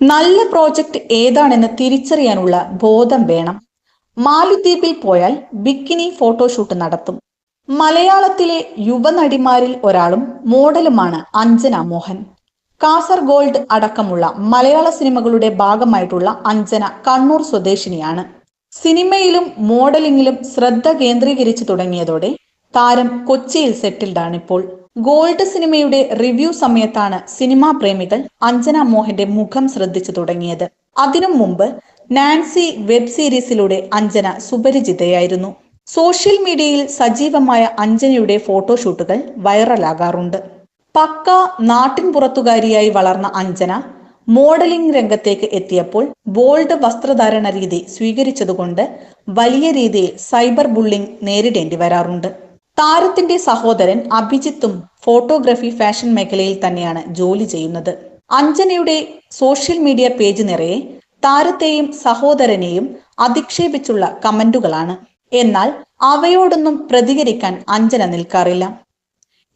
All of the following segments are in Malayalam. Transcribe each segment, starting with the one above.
നല്ല പ്രോജക്റ്റ് ഏതാണെന്ന് തിരിച്ചറിയാനുള്ള ബോധം വേണം. മാലുദ്വീപിൽ പോയാൽ ബിക്കിനി ഫോട്ടോഷൂട്ട് നടത്തും. മലയാളത്തിലെ യുവനടിമാരിൽ ഒരാളും മോഡലുമാണ് അഞ്ജന മോഹൻ. കാസർഗോൾഡ് അടക്കമുള്ള മലയാള സിനിമകളുടെ ഭാഗമായിട്ടുള്ള അഞ്ജന കണ്ണൂർ സ്വദേശിനിയാണ്. സിനിമയിലും മോഡലിംഗിലും ശ്രദ്ധ കേന്ദ്രീകരിച്ചു തുടങ്ങിയതോടെ താരം കൊച്ചിയിൽ സെറ്റിൽഡ് ആണിപ്പോൾ. ഗോൾഡ് സിനിമയുടെ റിവ്യൂ സമയത്താണ് സിനിമാ പ്രേമികൾ അഞ്ജന മോഹന്റെ മുഖം ശ്രദ്ധിച്ചു തുടങ്ങിയത്. അതിനു മുമ്പ് നാൻസി വെബ് സീരീസിലൂടെ അഞ്ജന സുപരിചിതയായിരുന്നു. സോഷ്യൽ മീഡിയയിൽ സജീവമായ അഞ്ജനയുടെ ഫോട്ടോഷൂട്ടുകൾ വൈറലാകാറുണ്ട്. പക്ക നാട്ടിൻപുറത്തുകാരിയായി വളർന്ന അഞ്ജന മോഡലിംഗ് രംഗത്തേക്ക് എത്തിയപ്പോൾ ബോൾഡ് വസ്ത്രധാരണ രീതി സ്വീകരിച്ചതുകൊണ്ട് വലിയ രീതിയിൽ സൈബർ ബുള്ളിംഗ് നേരിടേണ്ടി വരാറുണ്ട്. താരത്തിന്റെ സഹോദരൻ അഭിജിത്തും ഫോട്ടോഗ്രഫി ഫാഷൻ മേഖലയിൽ തന്നെയാണ് ജോലി ചെയ്യുന്നത്. അഞ്ജനയുടെ സോഷ്യൽ മീഡിയ പേജ് നിറയെ താരത്തെയും സഹോദരനെയും അധിക്ഷേപിച്ചുള്ള കമന്റുകളാണ്. എന്നാൽ അവയോടൊന്നും പ്രതികരിക്കാൻ അഞ്ജന നിൽക്കാറില്ല.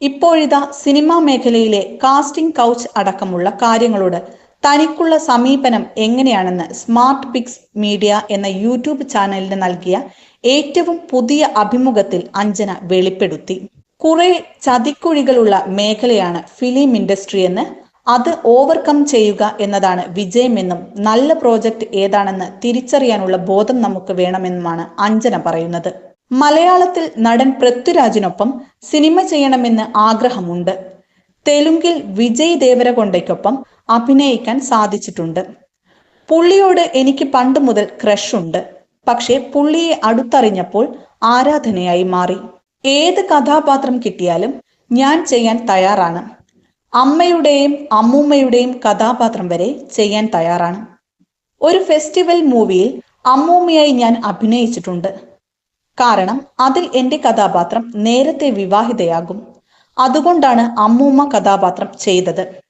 ഇപ്പോഴിതാ സിനിമാ മേഖലയിലെ കാസ്റ്റിംഗ് കൗച്ച് അടക്കമുള്ള കാര്യങ്ങളോട് തനിക്കുള്ള സമീപനം എങ്ങനെയാണെന്ന് സ്മാർട്ട് പിക്സ് മീഡിയ എന്ന യൂട്യൂബ് ചാനലിന് നൽകിയ ഏറ്റവും പുതിയ അഭിമുഖത്തിൽ അഞ്ജന വെളിപ്പെടുത്തി. കുറെ ചതിക്കുഴികളുള്ള മേഖലയാണ് ഫിലിം ഇൻഡസ്ട്രി എന്ന് അത് ഓവർകം ചെയ്യുക എന്നതാണ് വിജയമെന്നും നല്ല പ്രോജക്റ്റ് ഏതാണെന്ന് തിരിച്ചറിയാനുള്ള ബോധം നമുക്ക് വേണമെന്നുമാണ് അഞ്ജന പറയുന്നത്. മലയാളത്തിൽ നടൻ പൃഥ്വിരാജിനൊപ്പം സിനിമ ചെയ്യണമെന്ന് ആഗ്രഹമുണ്ട്. തെലുങ്കിൽ വിജയ് ദേവരകൊണ്ടയ്ക്കൊപ്പം അഭിനയിക്കാൻ സാധിച്ചിട്ടുണ്ട്. പുള്ളിയോട് എനിക്ക് പണ്ട് മുതൽ ക്രഷ് ഉണ്ട്. പക്ഷേ പുള്ളിയെ അടുത്തറിഞ്ഞപ്പോൾ ആരാധനയായി മാറി. ഏത് കഥാപാത്രം കിട്ടിയാലും ഞാൻ ചെയ്യാൻ തയ്യാറാണ്. അമ്മയുടെയും അമ്മൂമ്മയുടെയും കഥാപാത്രം വരെ ചെയ്യാൻ തയ്യാറാണ്. ഒരു ഫെസ്റ്റിവൽ മൂവിയിൽ അമ്മൂമ്മയായി ഞാൻ അഭിനയിച്ചിട്ടുണ്ട്. കാരണം അതിൽ എന്റെ കഥാപാത്രം നേരത്തെ വിവാഹിതയാകും. അതുകൊണ്ടാണ് അമ്മൂമ്മ കഥാപാത്രം ചെയ്തത്.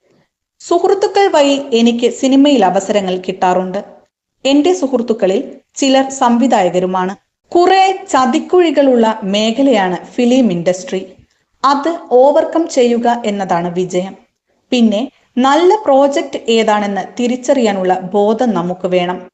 സുഹൃത്തുക്കൾ വഴി എനിക്ക് സിനിമയിൽ അവസരങ്ങൾ കിട്ടാറുണ്ട്. എന്റെ സുഹൃത്തുക്കളിൽ ചിലർ സംവിധായകരുമാണ്. കുറെ ചതിക്കുഴികളുള്ള മേഖലയാണ് ഫിലിം ഇൻഡസ്ട്രി. അത് ഓവർകം ചെയ്യുക എന്നതാണ് വിജയം. പിന്നെ നല്ല പ്രോജക്റ്റ് ഏതാണെന്ന് തിരിച്ചറിയാനുള്ള ബോധം നമുക്ക് വേണം.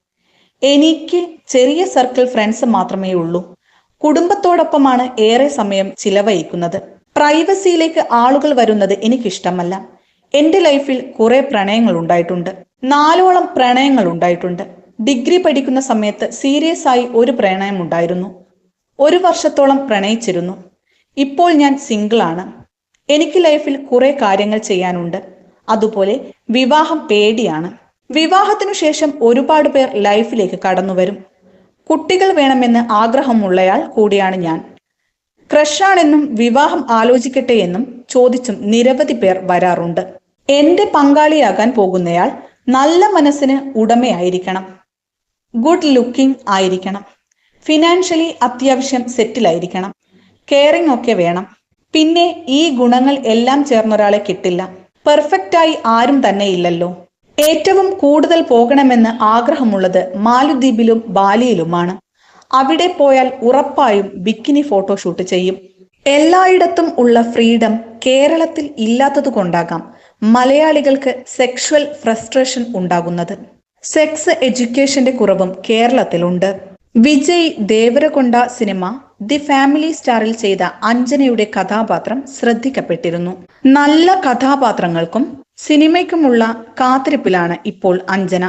എനിക്ക് ചെറിയ സർക്കിൾ ഫ്രണ്ട്സ് മാത്രമേ ഉള്ളൂ. കുടുംബത്തോടൊപ്പമാണ് ഏറെ സമയം ചിലവഴിക്കുന്നത്. പ്രൈവസിയിലേക്ക് ആളുകൾ വരുന്നത് എനിക്കിഷ്ടമല്ല. എന്റെ ലൈഫിൽ കുറെ പ്രണയങ്ങൾ ഉണ്ടായിട്ടുണ്ട്. നാലോളം പ്രണയങ്ങൾ ഉണ്ടായിട്ടുണ്ട്. ഡിഗ്രി പഠിക്കുന്ന സമയത്ത് സീരിയസ് ആയി ഒരു പ്രണയം ഉണ്ടായിരുന്നു. ഒരു വർഷത്തോളം പ്രണയിച്ചിരുന്നു. ഇപ്പോൾ ഞാൻ സിംഗിൾ ആണ്. എനിക്ക് ലൈഫിൽ കുറെ കാര്യങ്ങൾ ചെയ്യാനുണ്ട്. അതുപോലെ വിവാഹം പേടിയാണ്. വിവാഹത്തിനു ശേഷം ഒരുപാട് പേർ ലൈഫിലേക്ക് കടന്നു വരും. കുട്ടികൾ വേണമെന്ന് ആഗ്രഹമുള്ളയാൾ കൂടിയാണ് ഞാൻ. ക്രഷാണെന്നും വിവാഹം ആലോചിക്കട്ടെ എന്നും ചോദിച്ചും നിരവധി പേർ വരാറുണ്ട്. എന്റെ പങ്കാളിയാകാൻ പോകുന്നയാൾ നല്ല മനസ്സിന് ഉടമയായിരിക്കണം. ഗുഡ് ലുക്കിംഗ് ആയിരിക്കണം. ഫിനാൻഷ്യലി അത്യാവശ്യം സെറ്റിലായിരിക്കണം കെയറിംഗ് ഒക്കെ വേണം. പിന്നെ ഈ ഗുണങ്ങൾ എല്ലാം ചേർന്നൊരാളെ കിട്ടില്ല. പെർഫെക്റ്റായി ആരും തന്നെ ഇല്ലല്ലോ. ഏറ്റവും കൂടുതൽ പോകണമെന്ന് ആഗ്രഹമുള്ളത് മാലുദ്വീപിലും ബാലിയിലുമാണ്. അവിടെ പോയാൽ ഉറപ്പായും ബിക്കിനി ഫോട്ടോഷൂട്ട് ചെയ്യും. എല്ലായിടത്തും ഉള്ള ഫ്രീഡം കേരളത്തിൽ ഇല്ലാത്തത് കൊണ്ടാകാം മലയാളികൾക്ക് സെക്ഷൽ ഫ്രസ്ട്രേഷൻ ഉണ്ടാകുന്നത്. സെക്സ് എഡ്യൂക്കേഷന്റെ കുറവും കേരളത്തിലുണ്ട്. Vijay Deverakonda cinema the family സ്റ്റാറിൽ ചെയ്ത അഞ്ജനയുടെ കഥാപാത്രം ശ്രദ്ധിക്കപ്പെട്ടിരുന്നു. നല്ല കഥാപാത്രങ്ങൾക്കും സിനിമയ്ക്കുമുള്ള കാത്തിരിപ്പിലാണ് ഇപ്പോൾ അഞ്ജന.